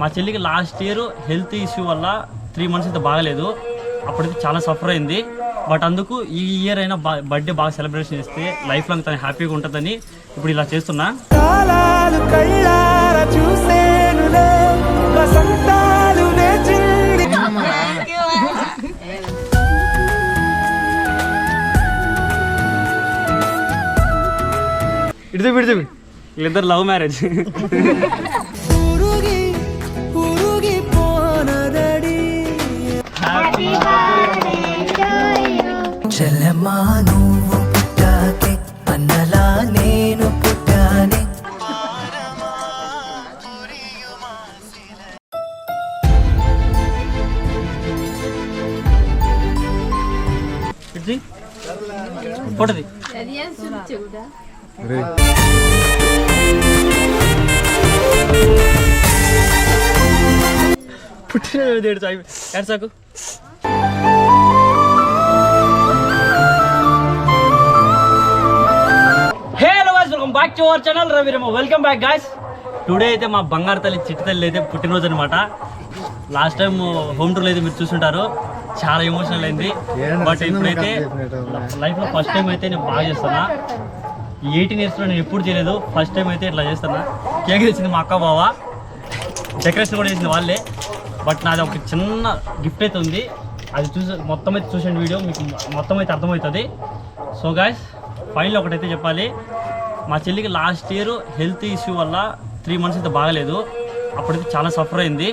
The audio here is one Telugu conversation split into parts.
మా చెల్లికి లాస్ట్ ఇయర్ హెల్త్ ఇష్యూ వల్ల త్రీ మంత్స్ అయితే బాగలేదు. అప్పుడైతే చాలా సఫర్ అయింది. బట్ అందుకు ఈ ఇయర్ అయినా బర్త్డే బాగా సెలబ్రేషన్ చేస్తే లైఫ్ లాంగ్ తను హ్యాపీగా ఉంటుందని ఇప్పుడు ఇలా చేస్తున్నా. కాలాలు కళ్ళార చూసేనులే వసంతాలు నేచింది ఇడితే పిడితే వీళ్ళిద్దరు లవ్ మ్యారేజ్ ఇడిచి ఫోటోది పుట్టినరోజు ఏడు సాగు ఏడు సాకు. Welcome back to our channel Ravi Rama welcome back guys today అయితే మా బంగారు తల్లి చిట్టి తల్లి అయితే పుట్టినరోజు అనమాట లాస్ట్ టైం హోమ్ టూర్లో అయితే మీరు చూసుంటారు. చాలా ఎమోషనల్ అయింది. బట్ ఇప్పుడైతే లైఫ్లో ఫస్ట్ టైం అయితే నేను బాగా చేస్తున్నా. ఎయిటీన్ ఇయర్స్లో నేను ఎప్పుడు చేయలేదు. ఫస్ట్ టైం అయితే ఇట్లా చేస్తున్నా. కేక్ తెచ్చింది మా అక్క బావ. డెకరేషన్ కూడా చేసింది వాళ్ళే. బట్ నాది ఒక చిన్న గిఫ్ట్ అయితే ఉంది. అది చూసి మొత్తం అయితే చూసిన వీడియో. మీకు మొత్తం అయితే అర్థమవుతుంది. సో గాయస్ ఫైనల్ ఒకటైతే చెప్పాలి. మా చెల్లికి లాస్ట్ ఇయర్ హెల్త్ ఇష్యూ వల్ల త్రీ మంత్స్ అయితే బాగలేదు. అప్పుడైతే చాలా సఫర్ అయింది.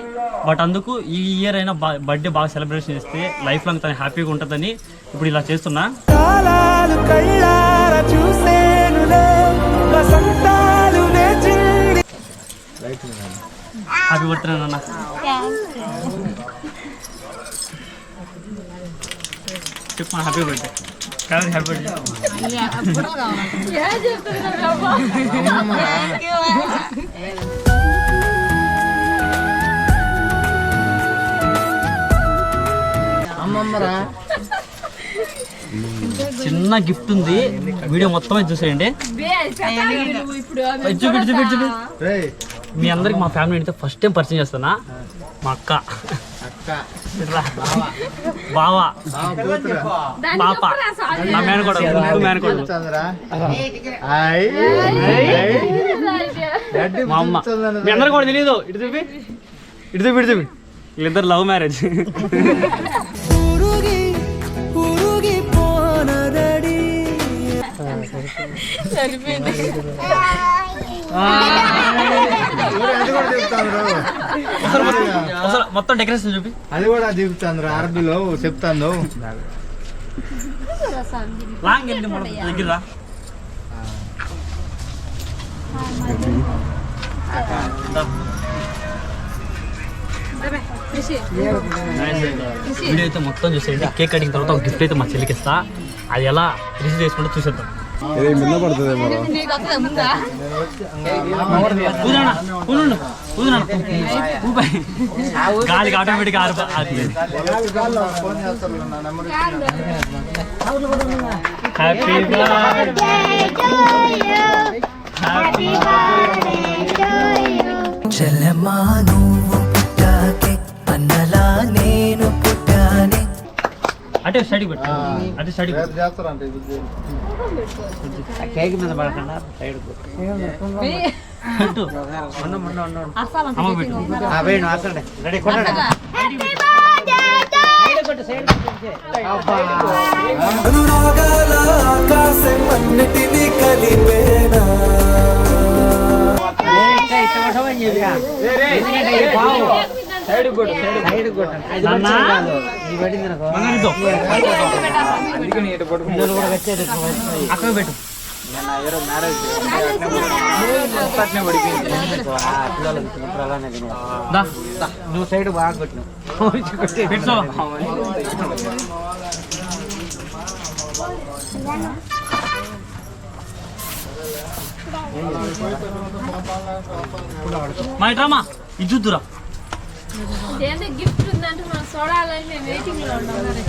బట్ అందుకు ఈ ఇయర్ అయినా బర్త్డే బాగా సెలబ్రేషన్ చేస్తే లైఫ్ లాంగ్ తను హ్యాపీగా ఉంటుందని ఇప్పుడు ఇలా చేస్తున్నా. హ్యాపీ బర్త్డే నాన్న. చెప్పు హ్యాపీ బర్త్డే కాదు హ్యాపీ బర్త్డే చిన్న గిఫ్ట్ ఉంది. వీడియో మొత్తం అయితే చూసేయండి చూపి చూపి చూపి మీ అందరికి మా ఫ్యామిలీ అయితే ఫస్ట్ టైం పరిచయం చేస్తున్నా. మా అక్క. బావ. పాప. నా మేనకోడ ముందు మేనకోడ మా అమ్మ. మీ అందరికి కూడా తెలియదు ఇటు చూపి. ఇటు చూపి ఇటు చూపి. వీళ్ళిద్దరు లవ్ మ్యారేజ్. అసలు మొత్తం డెకరేషన్ చూపి. అది కూడా చెప్తాను అరబీలో చెప్తాను లాంగ్ వెళ్ళి మన దగ్గర రా. దా. వీడియో అయితే మొత్తం చూసేయండి. కేక్ కటింగ్ తర్వాత ఒక గిఫ్ట్ అయితే మా చెల్లికి ఇస్తా. అది ఎలా రిసీవ్ చేసుకుంటే చూసేద్దాం. ఊనండు ఊదనా ఊపాయి గాలికి ఆటోమేటిక్ హ్యాపీ బర్త్డే హ్యాపీ చెల్లెమ్మా నువ్వు పుట్టాకే అన్నలా నేను అంటే స్టడీ పెట్టు అంటే స్టడీ పెట్టు చేస్తారంటే కేక్ మీద పడకుండా సైడ్ పెట్టు. అమ్మ పెట్టు. వేణు అసలు రెడీ కొట్టండి. అనురాగాల ఆకాశం అన్నిటినీ కలిపేనా? సైడ్ కొట్టు సైడ్ కొట్టండి అది నాన్న? మంచిది కాదు. ఇది పడింది అనుకో మంగనితో పిల్లలు కూడా వచ్చేది అక్కడ పెట్టు. నేను ఎవరో మ్యారేజ్ పడిపోయింది అలానే. దా. నువ్వు సైడ్ బాగా కొట్టినావు. పెట్టు. మా ఇట్రామా ఇది చూద్దురా. ఏందో గిఫ్ట్ ఉందంటే మనం చూడాలని మేము వెయిటింగ్లో ఉన్నాం మరి.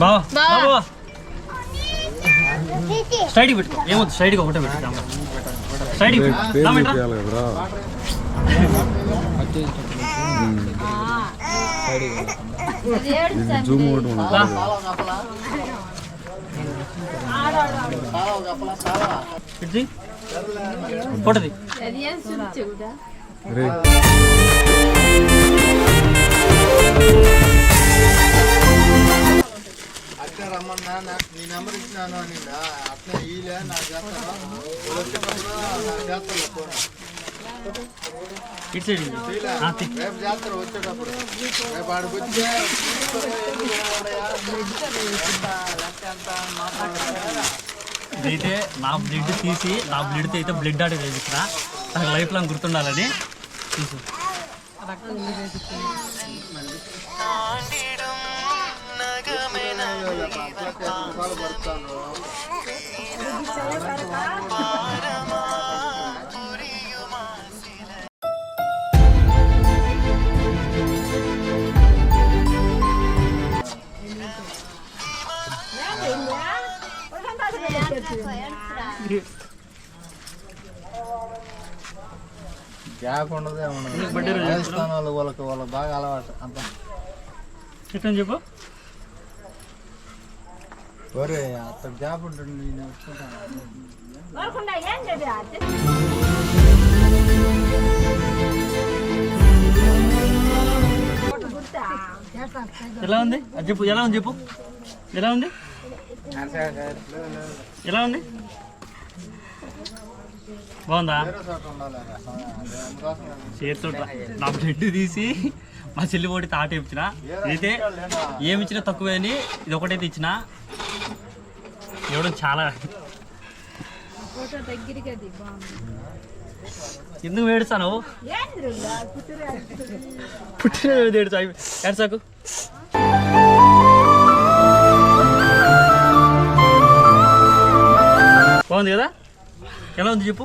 బావా బావా. బావా స్ట్రైట్కి పెట్టుకో. ఏమొద్దు స్ట్రైట్గా ఒకటే పెట్టు పెట్టు ఇట్రా. అట్లా రమ్మన్నా నాకు నీ నెంబర్ ఇచ్చినాను అని అట్లా ఈలే ఇటు సైడ్. ఆ, తీ. రేపు చేస్తారు వచ్చేటప్పుడు. రేపు ఆడికి వచ్చి ఇదైతే నా బ్లడ్ తీసి నా బ్లడ్ అయితే బ్లడ్ ఆడి వేసిన నాకు లైఫ్ లాంగ్ గుర్తుండాలని. చూసు Yeah. గ్యాప్ ఉండదు ఏమన్నా రాజస్థాన్ వాళ్ళు వాళ్ళకి వాళ్ళకి బాగా అలవాటు అంత. చెప్పని చెప్పు. ఒరే అంత గ్యాప్ ఉంటుంది నేను ఎలా ఉంది? అది చెప్పు ఎలా ఉంది చెప్పు. ఎలా ఉంది? ఎలా ఉంది? బాగుందా? చేతితో నా బ్లడ్ తీసి మా చెల్లి ఒకటి తాట ఇచ్చిన అయితే ఏమి ఇచ్చినా తక్కువే అని ఇది ఒకటైతే ఇచ్చిన. ఇవ్వడం చాలా ఎందుకు ఏడుస్తాను పుట్టిన ఏడుచా బాగుంది కదా? ఎలా ఉంది చెప్పు?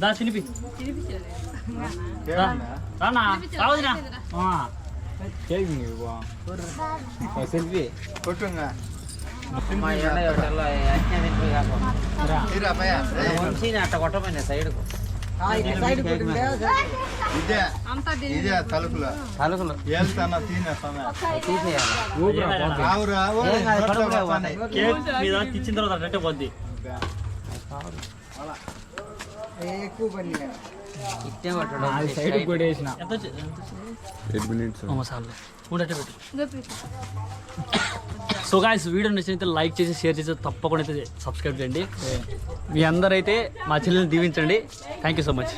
దా తినిపి. రా. రానా? రావదినా సెల్ఫీ. కొట్టుంగా. మా ఎండ ఎవరిలో అట్నే తింటుంది కాక తీరా భయ వంశీని అట్ట కొట్టమని సైడ్కు. ఇదే. ఇదే తలుపులో. తలుపులు. ఇట్టే సైడ్ కూడా వేసిన మసాలా పెట్టు సో గాయస్ వీడియో నచ్చినైతే లైక్ చేసి షేర్ చేసి తప్పకుండా అయితే సబ్స్క్రైబ్ చేయండి. మీ అందరైతే మా చెల్లెని దీవించండి. Thank you so much